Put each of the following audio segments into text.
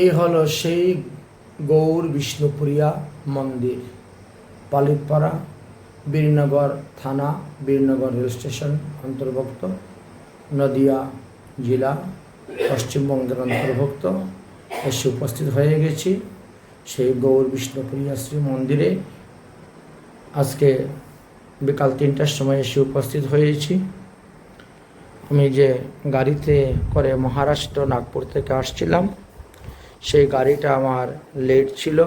এই হলো সেই গৌর বিষ্ণুপুরিয়া মন্দির, পালিতপাড়া, বীরনগর থানা, বীরনগর রেল স্টেশন অন্তর্ভুক্ত, নদিয়া জেলা, পশ্চিমবঙ্গের অন্তর্ভুক্ত। এসে উপস্থিত হয়ে গেছি সেই গৌর বিষ্ণুপুরিয়া শ্রী মন্দিরে। আজকে বিকাল তিনটার সময় এসে উপস্থিত হয়েছি। আমি যে গাড়িতে করে মহারাষ্ট্র, নাগপুর থেকে আসছিলাম সেই গাড়িটা আমার লেট ছিল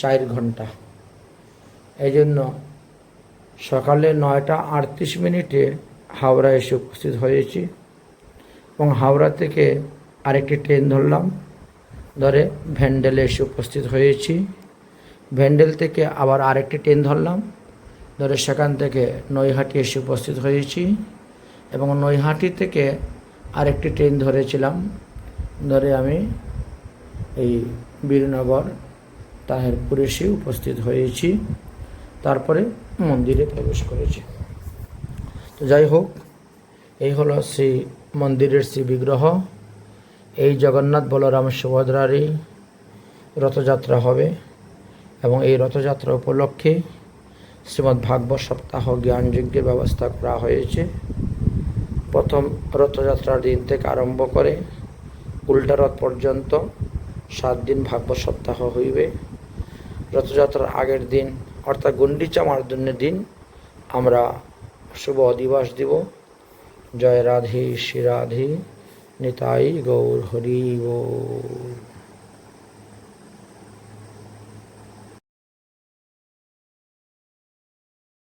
চার ঘণ্টা। এই জন্য সকালে নয়টা আটত্রিশ মিনিটে হাওড়া এসে উপস্থিত হয়েছি এবং হাওড়া থেকে আরেকটি ট্রেন ধরলাম। ধরে ভ্যান্ডেলে এসে উপস্থিত হয়েছি। ভ্যান্ডেল থেকে আবার আরেকটি ট্রেন ধরলাম। ধরে সেখান থেকে নৈহাটি এসে উপস্থিত হয়েছি এবং নৈহাটি থেকে আরেকটি ট্রেন ধরেছিলাম। ধরে আমি এই বীরনগর তাহেরপুর এসে উপস্থিত হয়েছি। তারপরে মন্দিরে প্রবেশ করেছি। তো যাই হোক, এই হলো শ্রী মন্দিরের শ্রী বিগ্রহ। এই জগন্নাথ বলরাম সুভদ্রারই রথযাত্রা হবে এবং এই রথযাত্রা উপলক্ষে শ্রীমদ্ ভাগবত সপ্তাহ জ্ঞানযজ্ঞের ব্যবস্থা করা হয়েছে। প্রথম রথযাত্রার দিন থেকে আরম্ভ করে উল্টা রথ পর্যন্ত সাত দিন ভাগবত সপ্তাহ হইবে। রথযাত্রার আগের দিন, অর্থাৎ গুন্ডিচা মার্দনের দিন, আমরা শুভ অধিবাস দিব। জয় রাধে, শ্রী রাধে, নিতাই গৌর হরি গৌর